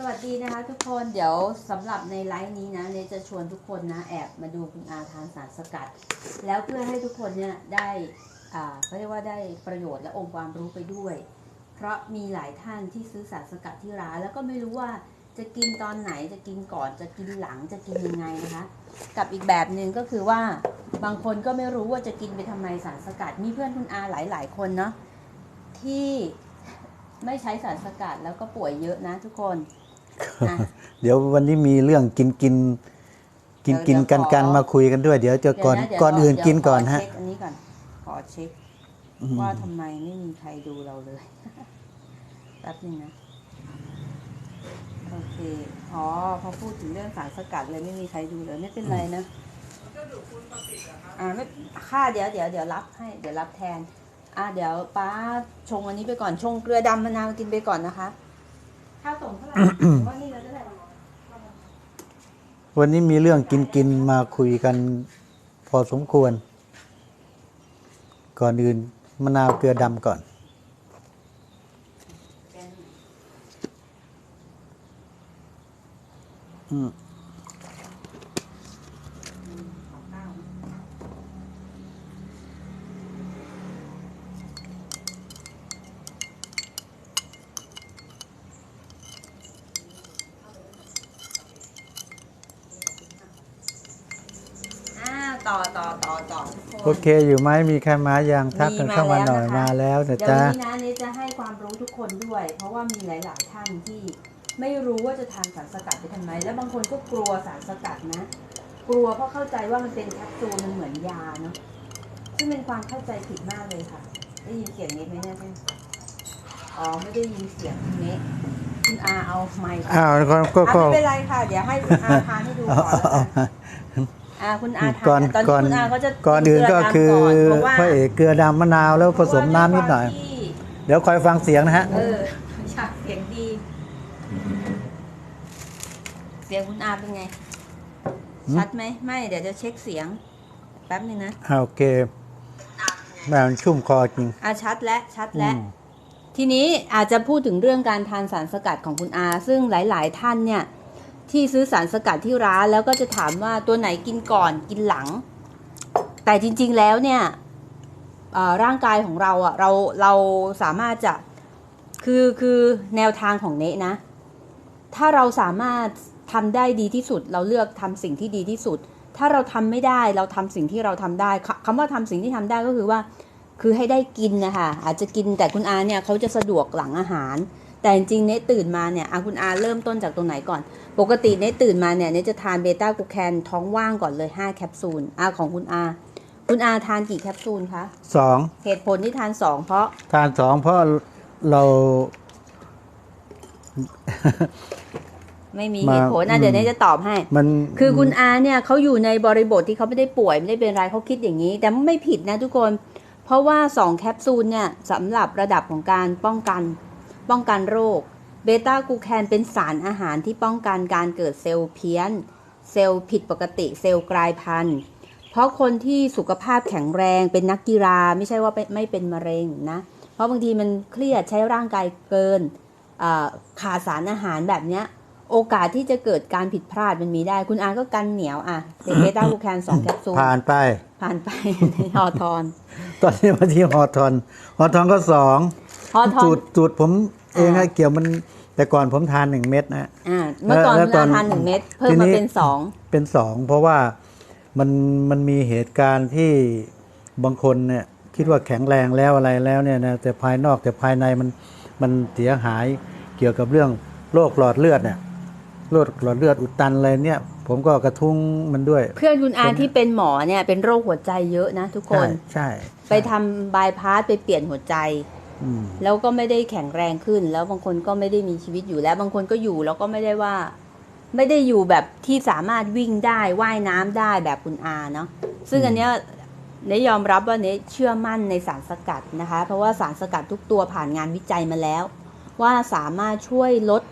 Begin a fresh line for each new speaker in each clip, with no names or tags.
สวัสดีนะคะทุกคนเดี๋ยวสำหรับในไลฟ์นี้นะเนจะชวนทุกคนนะแอบมาดูคุณอาทานสารสกัด แล้วเพื่อให้ทุกคนเนี่ยได้อ่าเขาเรียกว่าได้ประโยชน์และองค์ความรู้ไปด้วย เพราะมีหลายท่านที่ซื้อสารสกัดที่ร้าน แล้วก็ไม่รู้ว่าจะกินตอนไหนจะกินก่อนจะกินหลังจะกินยังไงนะคะ กับอีกแบบหนึ่งก็คือว่าบางคนก็ไม่รู้ว่าจะกินไปทำไมสารสกัด มีเพื่อนคุณอาหลายๆคนเนาะที่ไม่ใช้สารสกัดแล้วก็ป่วยเยอะนะทุกคน
เดี๋ยววันนี้มีเรื่องกินกิน กิน
เดี๋
กิ
ย
น
ว
กัน
ขอ
กันมาคุยกันด้วย เดี๋ยวจะก่อน
เดี๋ยวะเดี๋ยว
ก่อนอื่น
เดี๋ยว
กินก่อน
ข
ฮะ
เช็คอันนี้ก่อนขอเช็ค
อืม
ว่าทำไมไม่มีใครดูเราเลยแป๊บนึงนะโอเคอ๋อพอพูดถึงเรื่องสารสกัดเลยไม่มีใครดูเลยไม่เป็นไรนะอ่าไม่ค่าเดี๋ยวเดี๋ยวเดี๋ยวรับให้เดี๋ยวรับแทน อ่าเดี๋ยวป้าชงอันนี้ไปก่อนชงเกลือดำมะนาวกินไปก่อนนะคะ ค่าส่งเท่าไหร่หรือว่านี่เราจะได้
วันนี้มีเรื่องกินกินมาคุยกันพอสมควร ก่อนอื่นมะนาวเกลือดำก่อนอืม
อ่า ต่อต่อต่อต่อทุกคน
โอเคอยู่ไหมมีใครมายังทักกันเข้ามาหน่อยมาแล้วนะ
เดี๋ยว
จ๊ะ
วันนี้นะเนจะให้ความรู้ทุกคนด้วย เพราะว่ามีหลาย ๆ ท่านที่ไม่รู้ว่าจะทานสารสกัดไปทำไม แล้วบางคนก็กลัวสารสกัดนะ กลัวเพราะเข้าใจว่ามันเป็นแคปซูลมันเหมือนยาเนาะซึ่งเป็นความเข้าใจผิดมากเลยค่ะ ได้ยินเสียงนี้ไหมเนี่ยพี่อ๋อไม่ได้ยินเสียงนี้คุณอาเอาไมค์
อ้าวก็ก็
อะ
ก็
ไม่เป็นไรค่ะ เดี๋ยวให้คุณอาทานให้ดูก่อนแล้วกัน อ่าคุณอาทาน
ก่อน
ตอน
ก่อน
นี้คุณอาก็จะ
ก่อนอื่นก็คือ
เกลืดำก่อนเพราะว่า
พระเอกเกลือดำมะนาวแล้วผสมน้ำนิดหน่อย
เพราะว่าด้วยความที่
เดี๋ยวคอยฟังเสียงนะฮะ
เอออยากเสียงดี เสียงคุณอาเป็นไง
หืม
ชัดไหมไม่ เดี๋ยวจะเช็คเสียง แป๊บนึงนะ
อ่าโอเคแม่มันชุ่มคอจริง
อะชัดแล้วชัดแล้ว
อืม
ทีนี้อาจจะพูดถึงเรื่องการทานสารสกัดของคุณอา ซึ่งหลาย ๆ ท่านเนี่ย ที่ซื้อสารสกัดที่ร้านแล้วก็จะถามว่าตัวไหนกินก่อนกินหลัง แต่จริง ๆแล้วเนี่ยร่างกายของเราอะเราเราสามารถจะคือคือแนวทางของเนะนะ ถ้าเราสามารถทำได้ดีที่สุด เราเลือกทำสิ่งที่ดีที่สุด ถ้าเราทำไม่ได้เราทำสิ่งที่เราทำได้คคำว่าทำสิ่งที่ทำได้ก็คือว่า คือให้ได้กินนะคะอาจจะกินแต่คุณอาเนี่ยเขาจะสะดวกหลังอาหาร แต่จริงๆเนตตื่นมาเนี่ยอาคุณอาเริ่มต้นจากตรงไหนก่อน ปกติเนตตื่นมาเนี่ยเนตจะทานเบต้ากลูแคนท้องว่างก่อนเลย 5 แคปซูลอาของคุณอา คุณอาทานกี่แคปซูลคะ
สอง
เหตุผลที่ทาน2เพราะ
ทานสองเพราะเรา
ไม่มี
มา
เหตุผลนะเดี๋ยวเนตจะตอบให้
มัน
คือคุณอาเนี่ยเขาอยู่ในบริบทที่เขาไม่ได้ป่วยไม่ได้เป็นไรเขาคิดอย่างนี้ แต่ไม่ผิดนะทุกคน เพราะว่า2แคปซูลเนี่ยสำหรับระดับของการป้องกัน ป้องกันโรค เบต้ากลูแคนเป็นสารอาหารที่ป้องกันการเกิดเซลล์เพี้ยน เซลล์ผิดปกติเซลล์กลายพันธุ์ เพราะคนที่สุขภาพแข็งแรงเป็นนักกีฬาไม่ใช่ว่าไม่ไม่เป็นมะเร็งนะ เพราะบางทีมันเครียดใช้ร่างกายเกินอ่าขาดสารอาหารแบบเนี้ยโอกาสที่จะเกิดการผิดพลาดมันมีได้ คุณอาก็กันเหนียวอะเป็นเบต้ากลูแคนสองแคปซูล
ผ่านไป
ผ่านไปในฮอทอน
ตอนนี้มาที่ฮอทอนฮอทอนก็สอง
ฮอทอ
สู
น
ตรสูตรผมเอง
อ่า
อะเกี่ยวมันแต่ก่อนผมทานหนึ่งเม็ดนะ
อ่าเมื่อก่อน
แล้ว
คุณ
ตอ
อานทานหนึ่งเม็ดเพิ่ม
ทีนี้
มาเป็นสอง
เป็นสองเพราะว่ามันมันมีเหตุการณ์ที่บางคนเนี่ยคิดว่าแข็งแรงแล้วอะไรแล้วเนี่ยนะแต่ภายนอกแต่ภายในมันมันเสียหายเกี่ยวกับเรื่องโรคหลอดเลือดเนี่ยโรคหลอดเลือดอุดตันอะไรเนี่ยผมก็กระทุ้งมันด้วย
เพื่อนคุณอาที่เป็นหมอเนี่ยเป็นโรคหัวใจเยอะนะทุกค
ใช่
น
ใช่
ไปทำบายพาสไปเปลี่ยนหัวใจ
อืม
แล้วก็ไม่ได้แข็งแรงขึ้น แล้วบางคนก็ไม่ได้มีชีวิตอยู่แล้ว บางคนก็อยู่แล้วก็ไม่ได้ว่า ไม่ได้อยู่แบบที่สามารถวิ่งได้ว่ายน้ำได้แบบคุณอาเนาะซึ่งอันเนี้ยเนยยอมรับว่าเนยเชื่อมั่นในสารสกัดนะคะ เพราะว่าสารสกัดทุกตัวผ่านงานวิจัยมาแล้ว ว่าสามารถช่วยลด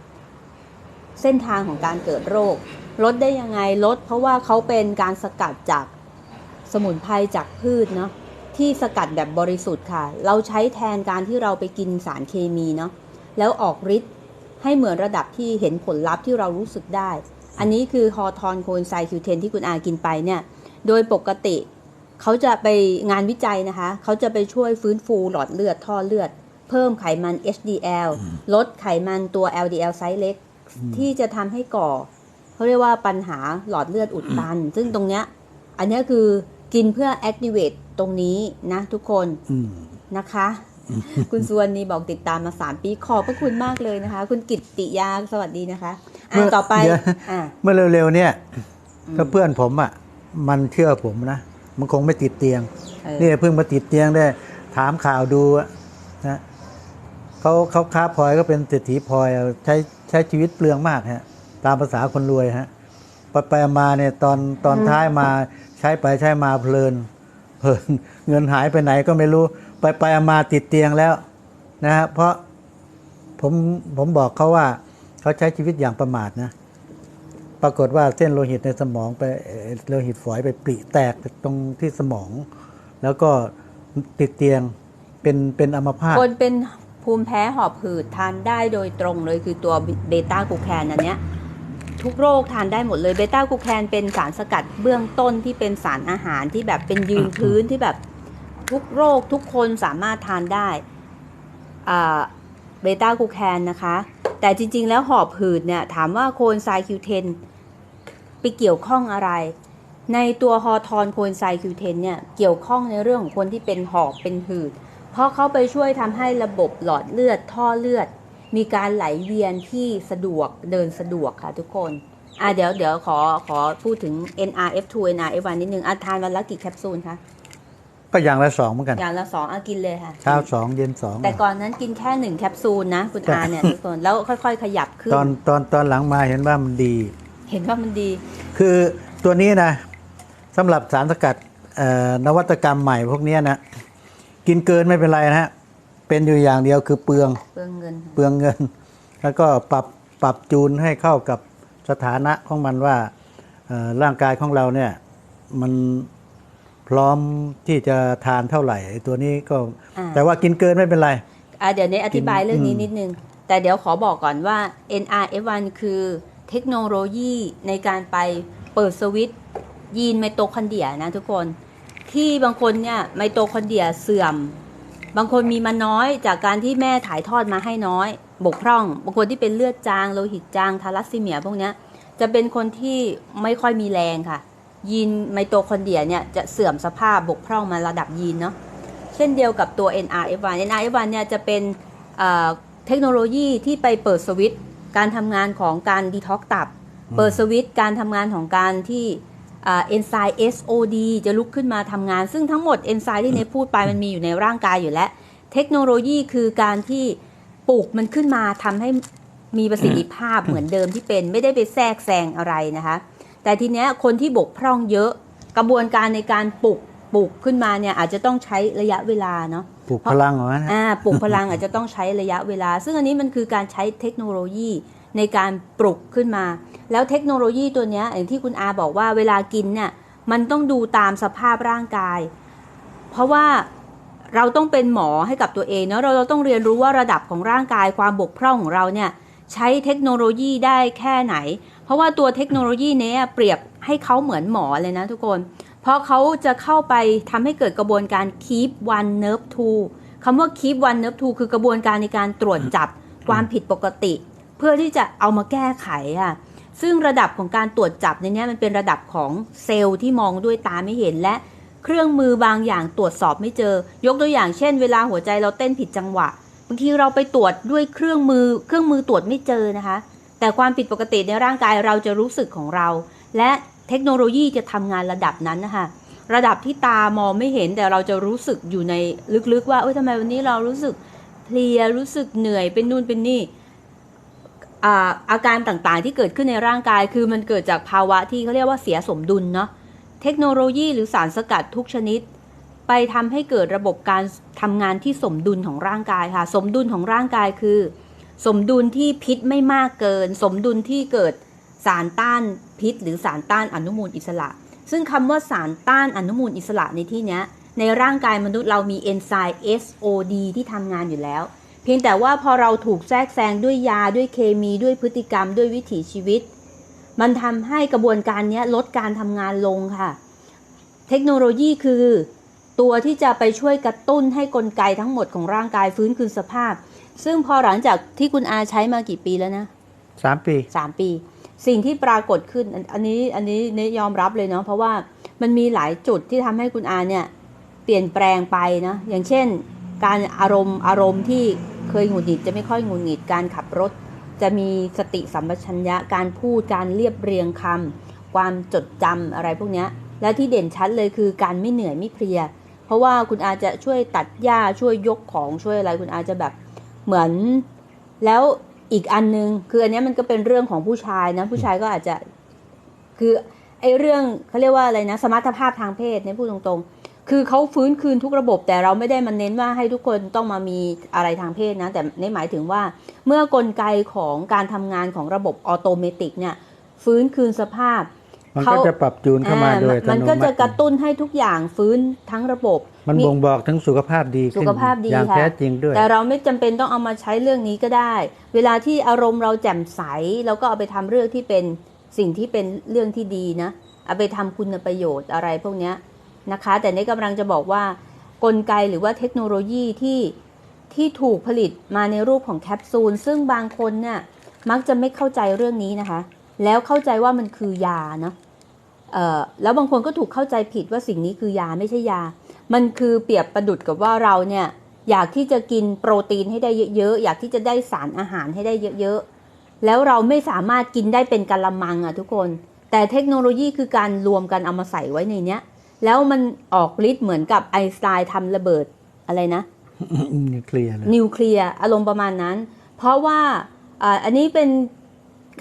เส้นทางของการเกิดโรค ลดได้ยังไงลด เพราะว่าเขาเป็นการสกัดจากสมุนไพรจากพืชเนาะ ที่สกัดแบบบริสุทธิ์ค่ะ เราใช้แทนการที่เราไปกินสารเคมีเนาะแล้วออกฤทธิ์ให้เหมือนระดับที่เห็นผลลัพธ์ที่เรารู้สึกได้ อันนี้คือฮอร์ทอนโคนไซคิวเทนที่คุณอากินไปเนี่ย โดยปกติเขาจะไปงานวิจัยนะคะ เขาจะไปช่วยฟื้นฟูหลอดเลือดท่อเลือด เพิ่มไขมัน HDL ลดไขมันตัว LDL ไซส์เล็ก ที่จะทำให้ก่อเขาเรียกว่าปัญหาหลอดเลือดอุดตัน ซึ่งตรงเนี้ยอันเนี้ยคือกินเพื่อ activate ตรงนี้นะทุกคน
อืม
นะคะ คุณสุวรรณีบอกติดตามมา3ปีขอบพระคุณมากเลยนะคะ คุณกิตติยาสวัสดีนะคะอะ
เมื่อ
ต่อไป
เดี๋ยว
อะ
เมื่อเร็วๆเนี่ยถ้าเพื่อนผมอะ มันเชื่อผมนะ มันคงไม่ติดเตียง
เออ
นี่เพิ่งมาติดเตียงได้ ถามข่าวดูอะนะเขาเขาค้าพลอยก็เป็นเศรษฐีพลอยอะใช้ใช้ชีวิตเปลืองมากฮะ ตามภาษาคนรวยฮะไปไปมาเนี่ยตอนตอนท้ายมาใช้ไปใช้มาเพลิน เพลินเงินหายไปไหนก็ไม่รู้ ไปไปมาติดเตียงแล้วนะฮะเพราะผมผมบอกเขาว่าเขาใช้ชีวิตอย่างประมาทนะ ปรากฏว่าเส้นโลหิตในสมองไปโลหิตฝอยไปปริแตกตรงที่สมอง แล้วก็ติดเตียงเป็นเป็นอัมพาต
คนเป็นภูมิแพ้หอบหืดทานได้โดยตรงเลยคือตัวเบต้ากูแคนอันเนี้ย ทุกโรคทานได้หมดเลยเบต้ากูแคนเป็นสารสกัดเบื้องต้นที่เป็นสารอาหารที่แบบเป็นยืนพื้นที่แบบทุกโรคทุกคนสามารถทานได้เบต้ากูแคนนะคะ แต่จริง ๆ แล้วหอบหืดเนี่ยถามว่าโคนไซคิวเทนไปเกี่ยวข้องอะไร ในตัวฮอร์ทอนโคนไซคิวเทนเนี่ยเกี่ยวข้องในเรื่องของคนที่เป็นหอบเป็นหืด เพราะเขาไปช่วยทำให้ระบบหลอดเลือดท่อเลือด มีการไหลเวียนที่สะดวกเดินสะดวกค่ะทุกคนอะเดี๋ยวเดี๋ยวขอขอพูดถึง NRF2 NRF1 นิดนึงอะทานวันละกี่แคปซูลคะ
ก็อย่างละสองเหมือนกัน
อย่างละสองอะกินเลยค่ะ
เช้าสองเย็นสอง
แต่ก่อนนั้นกินแค่หนึ่งแคปซูลนะ คุณอาเนี่ยทุกคนแล้วค่อยๆ ขยับขึ้น
ตอนตอนตอนหลังมาเห็นว่ามันดี
เห็นว่ามันดี
คือตัวนี้นะสำหรับสารสกัดเอ่อนวัตกรรมใหม่พวกเนี้ยนะกินเกินไม่เป็นไรนะฮะ เป็นอยู่อย่างเดียวคือเปลือง
เปลืองเงิน
เปลืองเงิน แล้วก็ปรับปรับจูนให้เข้ากับสถานะของมันว่าเอ่อร่างกายของเราเนี่ยมันพร้อมที่จะทานเท่าไหร่ไอ้ตัวนี้ก็
อ่า
แต่ว่ากินเกินไม่เป็นไร
อะเดี๋ยวนี้อธิบายเรื่องนี้
อืม
นิดนึง แต่เดี๋ยวขอบอกก่อนว่า NRF1 คือเทคโนโลยีในการไปเปิดสวิตช์ยีนไมโตคอนเดรียนะทุกคน ที่บางคนเนี่ยไมโตคอนเดรียเสื่อม บางคนมีมาน้อยจากการที่แม่ถ่ายทอดมาให้น้อย บกพร่อง บางคนที่เป็นเลือดจางโลหิตจางทาลัสซีเมียพวกนี้จะเป็นคนที่ไม่ค่อยมีแรงค่ะ ยีนไมโตคอนเดรียเนี่ยจะเสื่อมสภาพบกพร่องมาระดับยีนเนาะเช่นเดียวกับตัว NRF1 NRF1 เนี่ยจะเป็นเอ่อเทคโนโลยีที่ไปเปิดสวิตช์การทำงานของการดีท็อกตับ เปิดสวิตช์การทำงานของการที่ เอนไซม์ SOD จะลุกขึ้นมาทำงาน ซึ่งทั้งหมดเอนไซม์ที่เนยพูดไปมันมีอยู่ในร่างกายอยู่แล้ว เทคโนโลยีคือการที่ปลูกมันขึ้นมาทำให้มีประสิทธิภาพเหมือนเดิมที่เป็นไม่ได้ไปแทรกแซงอะไรนะคะ แต่ทีเนี้ยคนที่บกพร่องเยอะกระบวนการในการปลูกปลูกขึ้นมาเนี่ยอาจจะต้องใช้ระยะเวลาเนาะ
ปลูกพลังเหรอนะ
อ่าปลูกพลังอาจจะต้องใช้ระยะเวลา ซึ่งอันนี้มันคือการใช้เทคโนโลยี ในการปลุกขึ้นมา แล้วเทคโนโลยีตัวนี้อย่างที่คุณอาบอกว่าเวลากินเนี่ยมันต้องดูตามสภาพร่างกาย เพราะว่าเราต้องเป็นหมอให้กับตัวเองเนาะเราเราต้องเรียนรู้ว่าระดับของร่างกายความบกพร่องของเราเนี่ยใช้เทคโนโลยีได้แค่ไหน เพราะว่าตัวเทคโนโลยีเนี้ยเปรียบให้เขาเหมือนหมอเลยนะทุกคน เพราะเขาจะเข้าไปทำให้เกิดกระบวนการ keep one nerve two คำว่า keep one nerve two คือกระบวนการในการตรวจจับความผิดปกติ พื่อที่จะเอามาแก้ไขค่ะซึ่งระดับของการตรวจจับในนี้มันเป็นระดับของเซลล์ที่มองด้วยตาไม่เห็นและเครื่องมือบางอย่างตรวจสอบไม่เจอ ยกตัวอย่างเช่น เวลาหัวใจเราเต้นผิดจังหวะบางทีเราไปตรวจด้วยเครื่องมือ เครื่องมือตรวจไม่เจอนะคะ แต่ความผิดปกติในร่างกายเราจะรู้สึกของเรา และเทคโนโลยีจะทำงานระดับนั้นนะคะระดับที่ตามองไม่เห็นแต่เราจะรู้สึกอยู่ในลึกๆ ว่าเอ้ยทำไมวันนี้เรารู้สึกเพลียรู้สึกเหนื่อยเป็นนู่นเป็นนี่ อาการต่างๆ ที่เกิดขึ้นในร่างกาย คือมันเกิดจากภาวะที่เขาเรียกว่าเสียสมดุลเนาะเทคโนโลยีหรือสารสกัดทุกชนิด ไปทำให้เกิดระบบการทำงานที่สมดุลของร่างกายค่ะ สมดุลของร่างกายคือ สมดุลที่พิษไม่มากเกิน สมดุลที่เกิดสารต้านพิษ หรือสารต้านอนุมูลอิสระ ซึ่งคำว่าสารต้านอนุมูลอิสระในที่นี้ในร่างกายมนุษย์เรามีเอนไซม์ SOD ที่ทำงานอยู่แล้ว เพียงแต่ว่าพอเราถูกแทรกแซงด้วยยาด้วยเคมีด้วยพฤติกรรมด้วยวิถีชีวิต มันทำให้กระบวนการเนี้ยลดการทำงานลงค่ะ เทคโนโลยีคือ ตัวที่จะไปช่วยกระตุ้นให้กลไกทั้งหมดของร่างกายฟื้นคืนสภาพ ซึ่งพอหลังจากที่คุณอาใช้มากี่ปีแล้วนะ
สามปี
สามปี สิ่งที่ปรากฏขึ้นอันอันนี้อันนี้เนยยอมรับเลยเนาะเพราะว่ามันมีหลายจุดที่ทำให้คุณอาเนี่ยเปลี่ยนแปลงไปนะอย่างเช่น การอารมณ์อารมณ์ที่เคยหงุดหงิดจะไม่ค่อยหงุดหงิดการขับรถ จะมีสติสัมปชัญญะการพูดการเรียบเรียงคำความจดจำอะไรพวกนี้และที่เด่นชัดเลยคือการไม่เหนื่อยไม่เพลีย เพราะว่าคุณอาจจะช่วยตัดหญ้าช่วยยกของช่วยอะไรคุณอาจจะแบบเหมือน แล้วอีกอันนึงคืออันนี้มันก็เป็นเรื่องของผู้ชายนะผู้ชายก็อาจจะคือไอ้เรื่องเขาเรียกว่าอะไรนะ สมรรถภาพทางเพศเนี่ยพูดตรงๆ คือเขาฟื้นคืนทุกระบบแต่เราไม่ได้มาเน้นว่าให้ทุกคนต้องมามีอะไรทางเพศนะ แต่ในหมายถึงว่า เมื่อกลไกของการทำงานของระบบออโตเมติกเนี่ยฟื้นคืนสภาพ
มัน
เขา
ก็จะปรับจูนเข้ามา
อ่
โดยอัต
มัน
โน
ก็
มั
จะ
ติ
กระตุ้นให้ทุกอย่างฟื้นทั้งระบบ
มันบ่งบอกถึงสุขภาพดีขึ้น
สุขภาพดี
อย่าง
ค่ะ
แท้จริงด้วย
แต่เราไม่จำเป็นต้องเอามาใช้เรื่องนี้ก็ได้ เวลาที่อารมณ์เราแจ่มใสเราก็เอาไปทำเรื่องที่เป็นสิ่งที่เป็นเรื่องที่ดีนะ เอาไปทำคุณประโยชน์อะไรพวกเนี้ย นะคะ แต่นี่กำลังจะบอกว่ากลไกหรือว่าเทคโนโลยีที่ที่ถูกผลิตมาในรูปของแคปซูล ซึ่งบางคนเนี่ยมักจะไม่เข้าใจเรื่องนี้นะคะ แล้วเข้าใจว่ามันคือยาเนาะเอ่อแล้วบางคนก็ถูกเข้าใจผิดว่าสิ่งนี้คือยาไม่ใช่ยา มันคือเปรียบประดุดกับว่าเราเนี่ยอยากที่จะกินโปรตีนให้ได้เยอะๆ อยากที่จะได้สารอาหารให้ได้เยอะๆ แล้วเราไม่สามารถกินได้เป็นกะละมังอะทุกคน แต่เทคโนโลยีคือการรวมกันเอามาใส่ไว้ในเนี้ย แล้วมันออกฤทธิ์เหมือนกับไอน์สไตน์ทำระเบิดอะไรนะ
นิวเคลียร์เลย
นิวเคลียร์อารมณ์ประมาณนั้น เพราะว่าอ่าอันนี้เป็น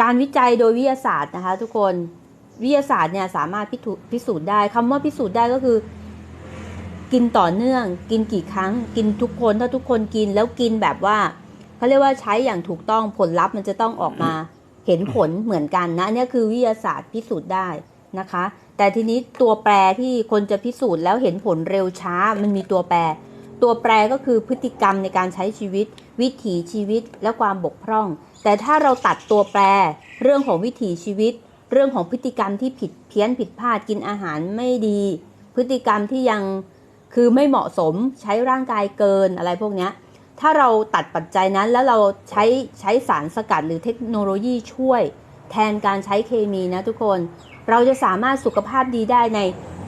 การวิจัยโดยวิทยาศาสตร์นะคะ ทุกคนวิทยาศาสตร์เนี่ยสามารถพิถูพิสูจน์ได้คำว่าพิสูจน์ได้ก็คือ กินต่อเนื่อง กินกี่ครั้ง กินทุกคนถ้าทุกคนกินแล้วกินแบบว่าเขาเรียกว่าใช้อย่างถูกต้องผลลัพธ์มันจะต้องออกมา เห็นผลเหมือนกันนะอันนี้คือวิทยาศาสตร์พิสูจน์ได้ นะคะ แต่ทีนี้ตัวแปรที่คนจะพิสูจน์แล้วเห็นผลเร็วช้ามันมีตัวแปร ตัวแปรก็คือพฤติกรรมในการใช้ชีวิต วิถีชีวิตและความบกพร่อง แต่ถ้าเราตัดตัวแปร เรื่องของวิถีชีวิต เรื่องของพฤติกรรมที่ผิดเพี้ยนผิดพลาดกินอาหารไม่ดี พฤติกรรมที่ยังคือไม่เหมาะสมใช้ร่างกายเกินอะไรพวกนี้ถ้าเราตัดปัจจัยนั้นแล้วเราใช้ใช้สารสกัดหรือเทคโนโลยีช่วย แทนการใช้เคมีนะทุกคน เราจะสามารถสุขภาพดีได้ใน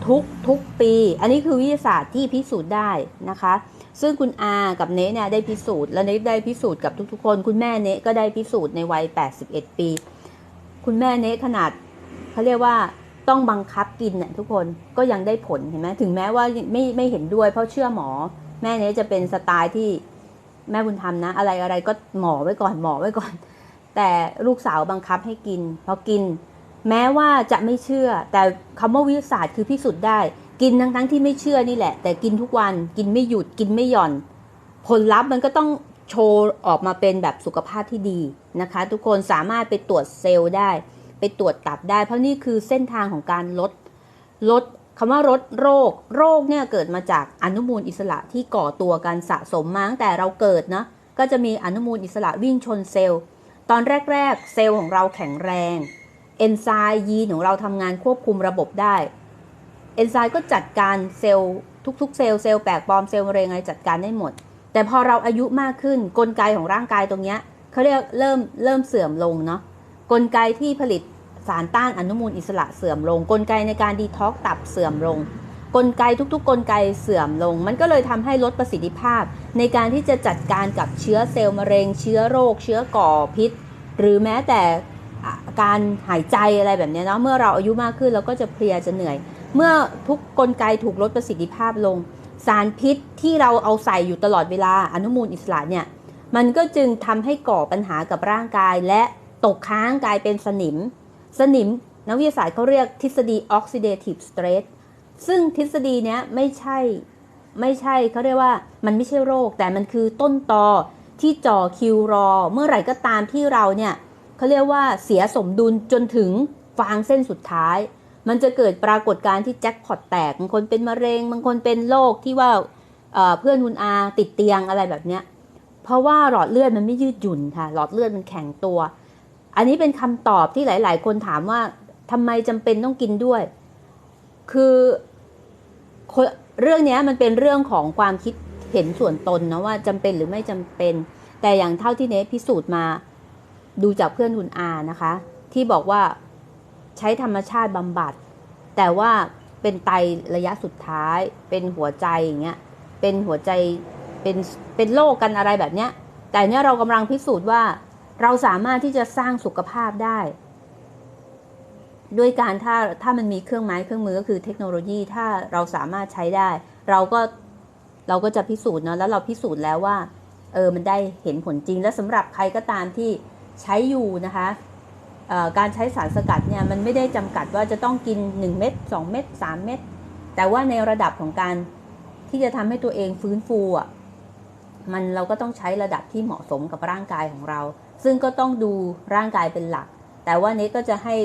ทุกทุกปี อันนี้คือวิทยาศาสตร์ที่พิสูจน์ได้นะคะ ซึ่งคุณอากับเนะเนี่ยได้พิสูจน์ และเนะได้พิสูจน์กับทุกๆคน คุณแม่เนะก็ได้พิสูจน์ในวัย 81 ปี คุณแม่เนะขนาดเขาเรียกว่าต้องบังคับกินน่ะทุกคนก็ยังได้ผลเห็นไหมถึงแม้ว่าไม่ไม่เห็นด้วยเพราะเชื่อหมอ แม่เนะจะเป็นสไตล์ที่แม่บุญธรรมนะ อะไรอะไรก็หมอไว้ก่อนหมอไว้ก่อน แต่ลูกสาวบังคับให้กินพอกิน แม้ว่าจะไม่เชื่อ แต่คำว่าวิทยาศาสตร์คือพิสูจน์ได้ กินทั้งทั้งที่ไม่เชื่อนี่แหละ แต่กินทุกวันกินไม่หยุดกินไม่หย่อน ผลลัพธ์มันก็ต้องโชว์ออกมาเป็นแบบสุขภาพที่ดีนะคะ ทุกคนสามารถไปตรวจเซลล์ได้ ไปตรวจตับได้ เพราะนี่คือเส้นทางของการลดลดคำว่าลดโรค โรคเนี่ยเกิดมาจากอนุมูลอิสระที่ก่อตัวกันสะสมมาตั้งแต่เราเกิดนะก็จะมีอนุมูลอิสระวิ่งชนเซลล์ ตอนแรก ๆ เซลล์ของเราแข็งแรง เอนไซม์ยีนของเราทำงานควบคุมระบบได้ เอนไซม์ก็จัดการเซลล์ทุกๆ เซลล์เซลล์แปลกปลอมเซลล์มะเร็งอะไรจัดการได้หมด แต่พอเราอายุมากขึ้นกลไกของร่างกายตรงเนี้ยเขาเรียกเริ่มเริ่มเสื่อมลงเนาะกลไกที่ผลิตสารต้านอนุมูลอิสระเสื่อมลง กลไกในการดีท็อกตับเสื่อมลง กลไกทุกๆ กลไกเสื่อมลง มันก็เลยทำให้ลดประสิทธิภาพ ในการที่จะจัดการกับเชื้อเซลล์มะเร็ง เชื้อโรค เชื้อก่อพิษ หรือแม้แต่ การหายใจอะไรแบบเนี้ยเนาะเมื่อเราอายุมากขึ้นเราก็จะเพลียจะเหนื่อย เมื่อทุกกลไกถูกลดประสิทธิภาพลง สารพิษที่เราเอาใส่อยู่ตลอดเวลาอนุมูลอิสระเนี่ยมันก็จึงทำให้ก่อปัญหากับร่างกาย และตกค้างกลายเป็นสนิม สนิมนักวิทยาศาสตร์เขาเรียกทฤษฎี oxidative stress ซึ่งทฤษฎีเนี้ยไม่ใช่ไม่ใช่เขาเรียกว่ามันไม่ใช่โรค แต่มันคือต้นตอที่จ่อคิวรอ เมื่อไหร่ก็ตามที่เราเนี่ย เขาเรียกว่าเสียสมดุลจนถึงฟางเส้นสุดท้าย มันจะเกิดปรากฏการณ์ที่แจ็คพอตแตกบางคนเป็นมะเร็งบางคนเป็นโรคที่ว่าเพื่อนคุณอาติดเตียงอะไรแบบเนี้ยเพราะว่าหลอดเลือดมันไม่ยืดหยุ่นค่ะ หลอดเลือดมันแข็งตัว อันนี้เป็นคำตอบที่หลาย ๆ คนถามว่าทำไมจำเป็นต้องกินด้วย คือเรื่องนี้มันเป็นเรื่องของความคิดเห็นส่วนตนนะว่าจำเป็นหรือไม่จำเป็น แต่อย่างเท่าที่เนทพิสูจน์มา ดูจากเพื่อนคุณอานะคะ ที่บอกว่าใช้ธรรมชาติบำบัด แต่ว่าเป็นไตระยะสุดท้าย เป็นหัวใจอย่างเงี้ยเป็นหัวใจเป็นเป็นโรคกันอะไรแบบเนี้ย แต่เนี้ยเรากำลังพิสูจน์ว่า เราสามารถที่จะสร้างสุขภาพได้ ด้วยการถ้าถ้ามันมีเครื่องไม้เครื่องมือก็คือเทคโนโลยีถ้าเราสามารถใช้ได้ เราก็เราก็จะพิสูจน์เนาะแล้วเราพิสูจน์แล้วว่าเออมันได้เห็นผลจริงและสำหรับใครก็ตามที่ ใช้อยู่นะคะการใช้สารสกัดเนี่ยมันไม่ได้จำกัดว่าจะต้องกิน 1 เม็ด2 เม็ด3 เม็ดแต่ว่าในระดับของการที่จะทำให้ตัวเองฟื้นฟูอะมันเราก็ต้องใช้ระดับที่เหมาะสมกับร่างกายของเรา ซึ่งก็ต้องดูร่างกายเป็นหลัก แต่ว่าเนทก็จะให้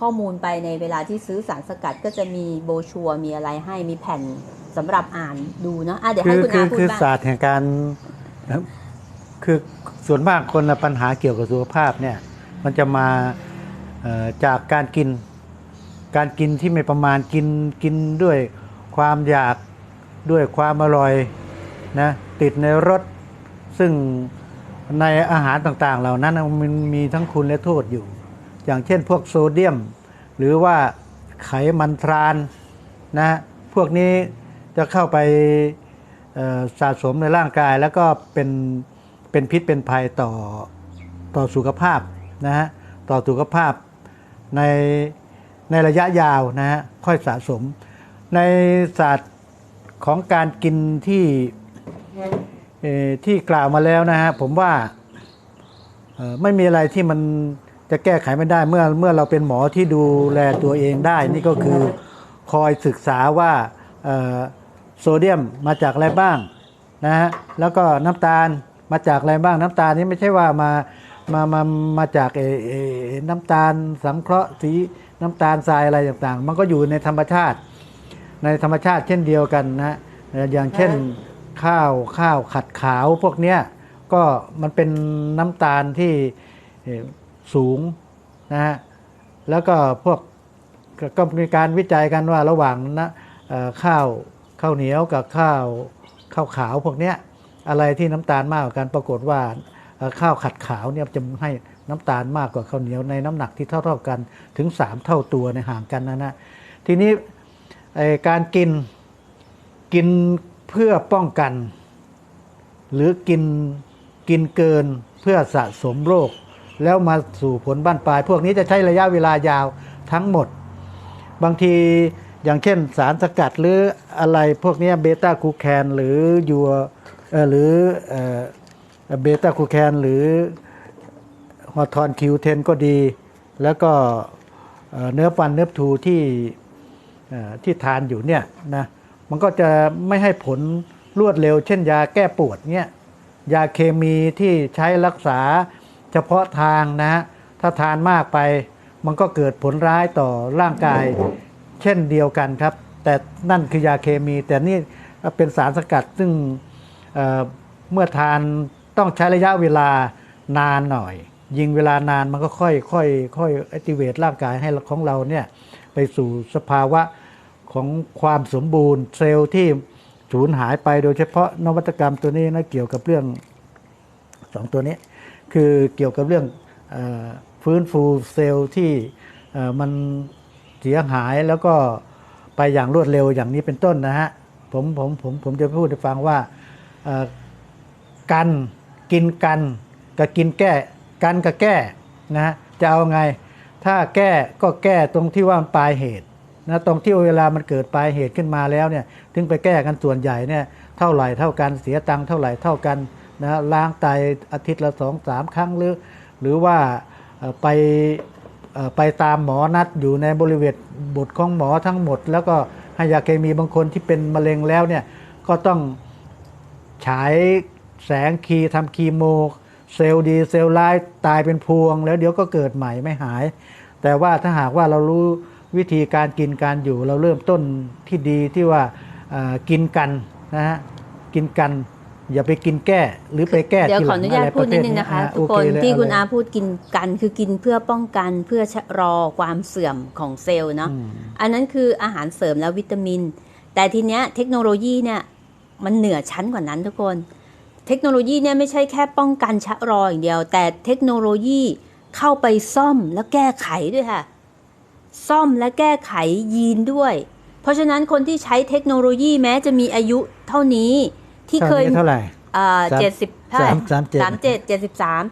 ข้อมูลไปในเวลาที่ซื้อสารสกัดก็จะมีโบชัวมีอะไรให้มีแผ่นสำหรับอ่านดูเนาะะเดี๋ยวให้คุณอาพูด
คือ
บ้าง
ศาสตร์แห่งการคือ ส่วนมากคนปัญหาเกี่ยวกับสุขภาพเนี่ยมันจะมาจากการกิน การกินที่ไม่ประมาณกินกินด้วยความอยากด้วยความอร่อยนะติดในรสซึ่งในอาหารต่างๆ เหล่านั้นมันมีทั้งคุณและโทษอยู่ อย่างเช่นพวกโซเดียม หรือว่าไขมันทรานนะพวกนี้จะเข้าไปสะสมในร่างกายแล้วก็เป็น เป็นพิษเป็นภัยต่อต่อสุขภาพนะฮะต่อสุขภาพในในระยะยาวนะฮะค่อยสะสม ในศาสตร์ของการกินที่ที่กล่าวมาแล้วนะฮะผมว่าไม่มีอะไรที่มันจะแก้ไขไม่ได้เมื่อเมื่อเราเป็นหมอที่ดูแลตัวเองได้ นี่ก็คือคอยศึกษาว่าโซเดียมมาจากอะไรบ้างนะฮะแล้วก็น้ำตาล มาจากอะไรบ้างน้ำตาลนี่ไม่ใช่ว่ามามามามาจากเอ่อเอ่อน้ำตาลสังเคราะห์สีน้ำตาลทรายอะไรต่างๆ มันก็อยู่ในธรรมชาติ ในธรรมชาติเช่นเดียวกันนะอย่างเช่นข้าวข้าวขัดขาวพวกเนี้ยก็มันเป็นน้ำตาลที่สูงนะฮะแล้วก็พวกก็มีการวิจัยกันว่าระหว่างนะเอ่อข้าวข้าวเหนียวกับข้าวข้าวขาวพวกเนี้ย อะไรที่น้ำตาลมากกว่ากันปรากฏว่าข้าวขัดขาวเนี่ยจะให้น้ำตาลมากกว่าข้าวเหนียวในน้ำหนักที่เท่าๆกันถึง 3 เท่าตัวในห่างกันนะนะทีนี้การกินกินเพื่อป้องกัน หรือกินกินเกินเพื่อสะสมโรค แล้วมาสู่ผลบ้านปลาย พวกนี้จะใช้ระยะเวลายาวทั้งหมด บางทีอย่างเช่นสารสกัดหรืออะไรพวกนี้เบต้าคูแคนหรือยูเอ่อ หรือเบต้าคูแคนหรือฮอทอนคิวเทนก็ดี แล้วก็เนื้อฟันเนื้อทูที่ที่ทานอยู่เนี่ยนะมันก็จะไม่ให้ผลรวดเร็ว เช่นยาแก้ปวดเนี่ยยาเคมีที่ใช้รักษาเฉพาะทางนะฮะถ้าทานมากไป มันก็เกิดผลร้ายต่อร่างกาย เช่นเดียวกันครับ แต่นั่นคือยาเคมี แต่นี่เป็นสารสกัดซึ่ง เเมื่อทานต้องใช้ระยะเวลานานหน่อย ยิงเวลานานมันก็ค่อยค่อยค่อยแอคทีเวตร่างกายให้ของเราเนี่ยไปสู่สภาวะของความสมบูรณ์เซลล์ที่สูญหายไปโดยเฉพาะนวัตกรรมตัวนี้นะเกี่ยวกับเรื่องสองตัวนี้ คือเกี่ยวกับเรื่องอฟื้นฟูเซลล์ที่มันเสียหายแล้วก็ไปอย่างรวดเร็วอย่างนี้เป็นต้นนะฮะผมผมผมผมจะพูดให้ฟังว่า กันกินกันกับกินแก้กันกับแก้นะฮะจะเอาไงถ้าแก้ก็แก้ตรงที่ว่ามันปลายเหตุนะตรงที่เวลามันเกิดปลายเหตุขึ้นมาแล้วเนี่ยถึงไปแก้กันส่วนใหญ่เนี่ยเท่าไหร่เท่ากันเสียตังค์เท่าไหร่เท่ากันนะล้างไตอาทิตย์ละสองสามครั้งหรือ หรือว่าไปไปตามหมอนัดอยู่ในบริเวณบทของหมอทั้งหมด แล้วก็ให้ยาเคมีบางคนที่เป็นมะเร็งแล้วเนี่ยก็ต้อง ฉายแสงคีทำคีโม เซลล์ดีเซลล์ร้ายตายเป็นพวง แล้วเดี๋ยวก็เกิดใหม่ไม่หาย แต่ว่าถ้าหากว่าเรารู้วิธีการกินการอยู่ เราเริ่มต้นที่ดีที่ว่าเอ่อกินกันนะฮะกินกันอย่าไปกินแก้หรือไปแก้
เดี๋ยว
ที
ข
ห
อ
ลัง
อนุญาต
ไร
พูด
ปร
นิด
เภ
นึง
เย
นะคะ
อ่า
ทุกคน
โอเเลย
ที่
เอา
คุณ
เลย
อาพูดกินกันคือกินเพื่อป้องกันเพื่อชะลอความเสื่อมของเซลล์เนาะ
อืม
อันนั้นคืออาหารเสริมและวิตามิน แต่ทีเนี้ยเทคโนโลยีเนี่ย มันเหนือชั้นกว่านั้นทุกคน เทคโนโลยีเนี่ยไม่ใช่แค่ป้องกันชะลออย่างเดียว แต่เทคโนโลยีเข้าไปซ่อมและแก้ไขด้วยค่ะ ซ่อมและแก้ไขยีนด้วย เพราะฉะนั้นคนที่ใช้เทคโนโลยีแม้จะมีอายุเท่านี้ที่เคย
ตอนนี้เท่าไหร่สาม
เจ็ดสิบ
สามสามเจ็ด
สามเจ็ดเจ็ดสิบสาม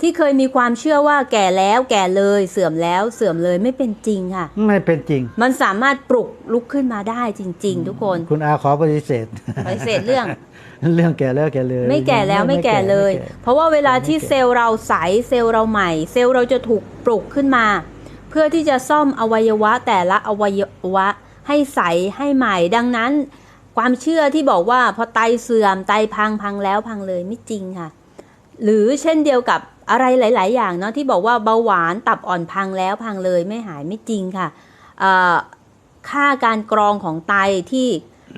ที่เคยมีความเชื่อว่าแก่แล้วแก่เลยเสื่อมแล้วเสื่อมเลยไม่เป็นจริงค่ะ
ไม่เป็นจริง
มันสามารถปลุกลุกขึ้นมาได้จริง ๆ ทุกคน
คุณอาขอปฏิเสธ
ปฏิเสธเรื่อง
เรื่องแก่แล้วแก่เลย
ไม่แก่แล้วไม่แก่เลย
ไม่แก่
เพราะว่าเวลาที่
ไม่แก่
เซลล์เราใสเซลล์เราใหม่ เซลล์เราจะถูกปลุกขึ้นมา เพื่อที่จะซ่อมอวัยวะแต่ละอวัยวะให้ใสให้ใหม่ดังนั้น ความเชื่อที่บอกว่าพอไตเสื่อมไตพังพังแล้วพังเลยไม่จริงค่ะ หรือเช่นเดียวกับ อะไรหลาย ๆ อย่างเนาะที่บอกว่าเบาหวานตับอ่อนพังแล้วพังเลยไม่หายไม่จริงค่ะเอ่อค่าการกรองของไตที่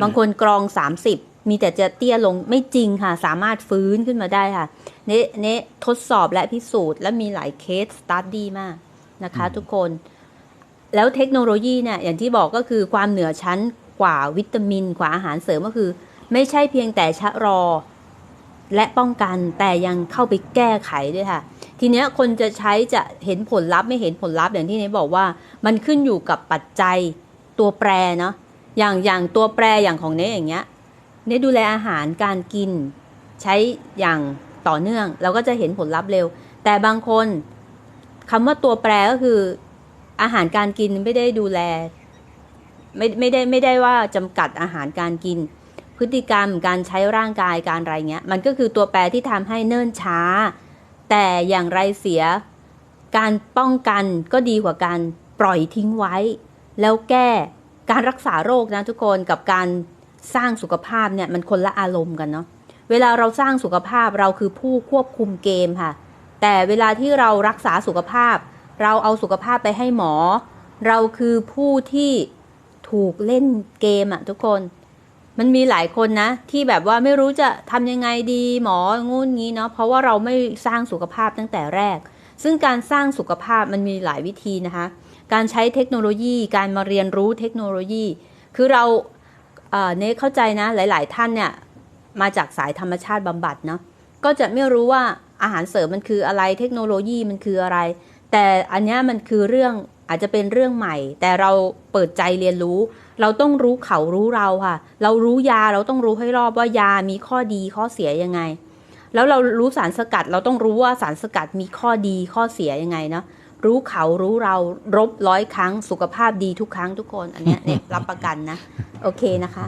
บางคนกรอง 30 มีแต่จะเตี้ยลงไม่จริงค่ะ สามารถฟื้นขึ้นมาได้ค่ะเนเนทดสอบและพิสูจน์ และมีหลายเคสสตัดดี้มากนะคะทุกคน แล้วเทคโนโลยีเนี่ยอย่างที่บอกก็คือความเหนือชั้นกว่าวิตามินกว่าอาหารเสริมก็คือ ไม่ใช่เพียงแต่ชะลอ และป้องกันแต่ยังเข้าไปแก้ไขด้วยค่ะ ทีเนี้ยคนจะใช้จะเห็นผลลัพธ์ไม่เห็นผลลัพธ์อย่างที่เนยบอกว่า มันขึ้นอยู่กับปัจจัยตัวแปรเนาะอย่างอย่างตัวแปรอย่างของเนยอย่างเงี้ยเนยดูแลอาหารการกิน ใช้อย่างต่อเนื่อง เราก็จะเห็นผลลัพธ์เร็ว แต่บางคนคำว่าตัวแปรก็คืออาหารการกินไม่ได้ดูแล ไม่ไม่ได้ไม่ได้ว่าจำกัดอาหารการกิน พฤติกรรมการใช้ร่างกายการอะไรเงี้ยมันก็คือตัวแปรที่ทำให้เนิ่นช้า แต่อย่างไรเสียการป้องกันก็ดีกว่าการปล่อยทิ้งไว้ แล้วแก้การรักษาโรคนะทุกคนกับการสร้างสุขภาพเนี่ยมันคนละอารมณ์กันเนาะเวลาเราสร้างสุขภาพเราคือผู้ควบคุมเกมค่ะ แต่เวลาที่เรารักษาสุขภาพ เราเอาสุขภาพไปให้หมอ เราคือผู้ที่ถูกเล่นเกมอะทุกคน มันมีหลายคนนะ ที่แบบว่าไม่รู้จะทำยังไงดีหมองู้นงี้เนาะเพราะว่าเราไม่สร้างสุขภาพตั้งแต่แรก ซึ่งการสร้างสุขภาพมันมีหลายวิธีนะคะ การใช้เทคโนโลยีการมาเรียนรู้เทคโนโลยี คือเราเนเข้าใจนะหลาย ๆ ท่านเนี่ยมาจากสายธรรมชาติบำบัดเนาะก็จะไม่รู้ว่าอาหารเสริมมันคืออะไรเทคโนโลยีมันคืออะไร แต่อันนี้มันคือเรื่องอาจจะเป็นเรื่องใหม่ แต่เราเปิดใจเรียนรู้ เราต้องรู้เขารู้เราค่ะ เรารู้ยาเราต้องรู้ให้รอบว่ายามีข้อดีข้อเสียยังไง แล้วเรารู้สารสกัดเราต้องรู้ว่าสารสกัดมีข้อดีข้อเสียยังไงเนาะรู้เขารู้เรารบร้อยครั้งสุขภาพดีทุกครั้งทุกคน อันนี้เนี่ยรับประกันนะ โอเคนะคะ